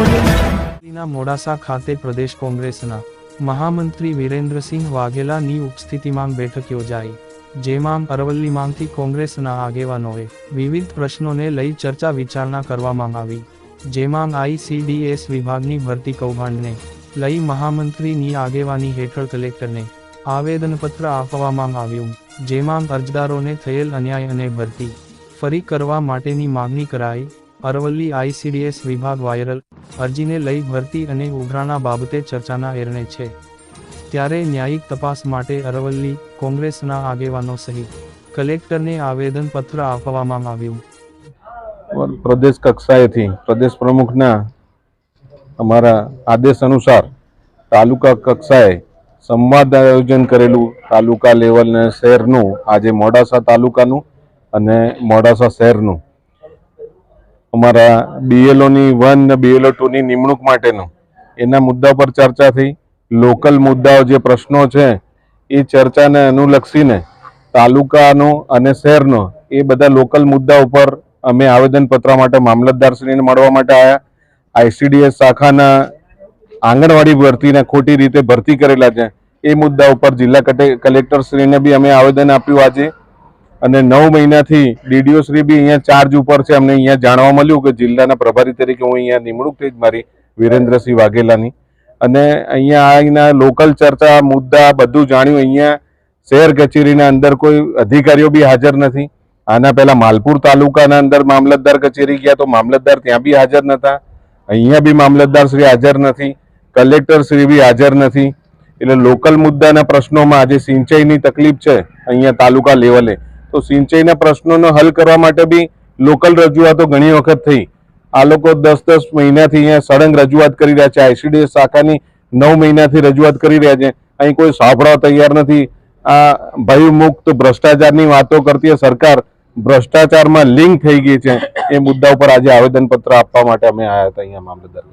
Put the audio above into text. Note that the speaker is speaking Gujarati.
અરવલ્લીના મોડાસા ખાતે પ્રદેશ કોંગ્રેસના મહામંત્રી વિરેન્દ્રસિંહ વાઘેલાની ઉપસ્થિતિમાં બેઠક યોજાઈ, જેમાં અરવલ્લીમાંથી કોંગ્રેસના આગેવાનોએ વિવિધ પ્રશ્નોને લઈ ચર્ચા વિચારણા કરવામાં આવી, જેમાં આઈસીડીએસ વિભાગની ભરતી કૌભાંડને લઈ મહામંત્રીની આગેવાની હેઠળ કલેક્ટરને આવેદનપત્ર આપવામાં આવ્યું, જેમાં અરજદારોને થયેલ અન્યાય અને ભરતી ફરી કરવા માટેની માંગણી કરાઈ અરવલ્લી આઈસીડીએસ વિભાગ વાયરલ અરજીને લઈ ભરતી અને ઉઘરાણા બાબતે ચર્ચાના એરણે છે. ત્યારે ન્યાયિક તપાસ માટે અરવલ્લી કોંગ્રેસના આગેવાનો સહિત કલેક્ટરને આવેદનપત્ર આપવામાં આવ્યું. પ્રદેશ કક્ષાએથી પ્રદેશ પ્રમુખના અમારા આદેશ અનુસાર તાલુકા કક્ષાએ સંવાદ આયોજન કરેલું તાલુકા લેવલને શહેરનું આજે મોડાસા તાલુકાનું અને મોડાસા શહેરનું અમારા બીએલઓની વન ને બીએલઓ ટુની નિમણૂક માટેનું. એના મુદ્દા પર ચર્ચા થઈ. લોકલ મુદ્દાઓ જે પ્રશ્નો છે, એ ચર્ચાને અનુલક્ષીને તાલુકાનો અને શહેરનો એ બધા લોકલ મુદ્દા ઉપર અમે આવેદનપત્ર માટે મામલતદારશ્રીને મળવા માટે આવ્યા આઈસીડીએસ શાખાના આંગણવાડી ભરતીને ખોટી રીતે ભરતી કરેલા છે. એ મુદ્દા ઉપર જિલ્લા કટે- કલેક્ટરશ્રીને બી અમે આવેદન આપ્યું આજે. અને નવ મહિનાથી ડીડીઓ શ્રી બી અહીંયા ચાર્જ ઉપર છે. અમને અહીંયા જાણવા મળ્યું કે જિલ્લાના પ્રભારી તરીકે હું અહીંયા નિમણૂક થઈ જ મારી વિરેન્દ્રસિંહ વાઘેલાની. અને અહીંયા અહીંના લોકલ ચર્ચા, મુદ્દા બધું જાણ્યું. અહીંયા શહેર કચેરીના અંદર કોઈ અધિકારીઓ બી હાજર નથી. આના પહેલા માલપુર તાલુકાના અંદર મામલતદાર કચેરી ગયા તો મામલતદાર ત્યાં બી હાજર નતા. અહીંયા બી મામલતદાર શ્રી હાજર નથી. કલેક્ટર શ્રી બી હાજર નથી. એટલે લોકલ મુદ્દાના પ્રશ્નોમાં આજે સિંચાઈની તકલીફ છે અહીંયા તાલુકા લેવલે. તો સિંચાઈના પ્રશ્નોનો હલ કરવા માટે બી લોકલ રજૂઆતો ઘણી વખત થઈ. આ લોકો દસ દસ મહિનાથી અહીંયા સળંગ રજૂઆત કરી રહ્યા છે. આઈસીડીએસ શાખાની નવ મહિનાથી રજૂઆત કરી રહ્યા છે. અહીં કોઈ સાંભળવા તૈયાર નથી. આ ભયમુક્ત ભ્રષ્ટાચારની વાતો કરતી સરકાર ભ્રષ્ટાચારમાં લિંક થઈ ગઈ છે. એ મુદ્દા ઉપર આજે આવેદનપત્ર આપવા માટે અમે આવ્યા હતા. અહીંયા મામલતદાર.